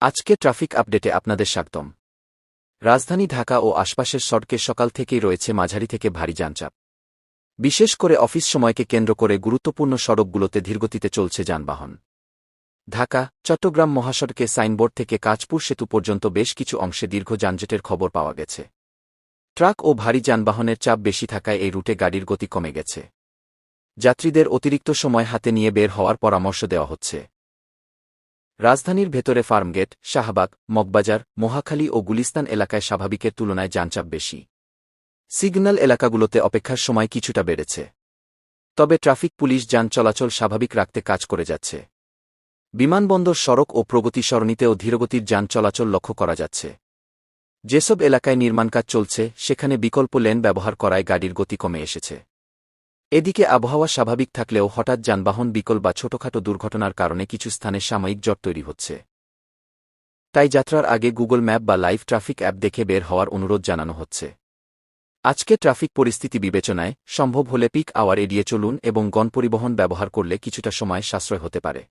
আজকে ট্রাফিক আপডেটে আপনাদের স্বাগতম। রাজধানী ঢাকা ও আশপাশের সড়কে সকাল থেকেই রয়েছে মাঝারি থেকে ভারী যানচাপ। বিশেষ করে অফিস সময়কে কেন্দ্র করে গুরুত্বপূর্ণ সড়কগুলোতে ধীরগতিতে চলছে যানবাহন। ঢাকা, চট্টগ্রাম মহাসড়কে সাইনবোর্ড থেকে কাঁচপুর সেতু পর্যন্ত বেশ কিছু অংশে দীর্ঘ যানজটের খবর পাওয়া গেছে। ট্রাক ও ভারী যানবাহনের চাপ বেশি থাকায় এই রুটে গাড়ির গতি কমে গেছে। যাত্রীদের অতিরিক্ত সময় হাতে নিয়ে বের হওয়ার পরামর্শ দেওয়া হচ্ছে। রাজধানীর ভেতরে ফার্মগেট, শাহবাগ, মগবাজার, মোহাখালী ও গুলিস্তান এলাকায় স্বাভাবিকের তুলনায় যানচাপ বেশি। সিগন্যাল এলাকাগুলোতে অপেক্ষার সময় কিছুটা বেড়েছে। তবে ট্রাফিক পুলিশ যান চলাচল স্বাভাবিক রাখতে কাজ করে যাচ্ছে। বিমানবন্দর সড়ক ও প্রগতি সরণিতেও ধীরগতির যান চলাচল লক্ষ্য করা যাচ্ছে। যেসব এলাকায় নির্মাণ কাজ চলছে, সেখানে বিকল্প লেন ব্যবহার করায় গাড়ির গতি কমে এসেছে। এদিকে আবহাওয়া স্বাভাবিক থাকলেও হঠাৎ যানবাহন বিকল বা ছোটখাটো দুর্ঘটনার কারণে কিছু স্থানে সাময়িক জট তৈরি হচ্ছে। তাই যাত্রার আগে গুগল ম্যাপ বা লাইভ ট্রাফিক অ্যাপ দেখে বের হওয়ার অনুরোধ জানানো হচ্ছে। আজকে ট্রাফিক পরিস্থিতি বিবেচনায় সম্ভব হলে পিক আওয়ার এড়িয়ে চলুন এবং গণপরিবহন ব্যবহার করলে কিছুটা সময় সাশ্রয় হতে পারে।